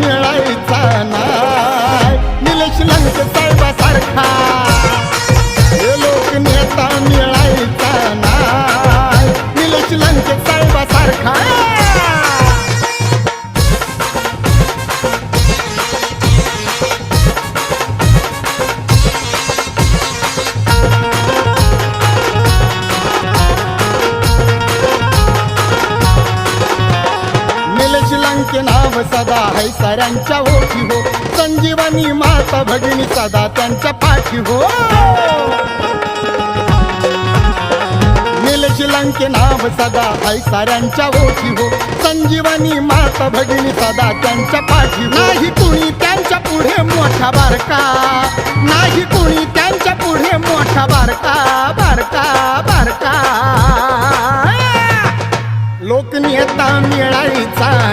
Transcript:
मिळायचा ना. निलेश नाव सदा है साऱ्यांच्या ओठी हो. संजीवनी माता भगिनी सदा त्यांच्या पाठी हो. निलशिलांचे नाव सदा है साऱ्यांच्या ओठी हो. संजीवनी माता भगिनी सदा त्यांच्या पाठी हो. नाही कुणी त्यांच्या पुढे मोठा बारका. नाही कुणी त्यांच्या पुढे मोठा बारका बारका बारका. लोकनेता मिळायचा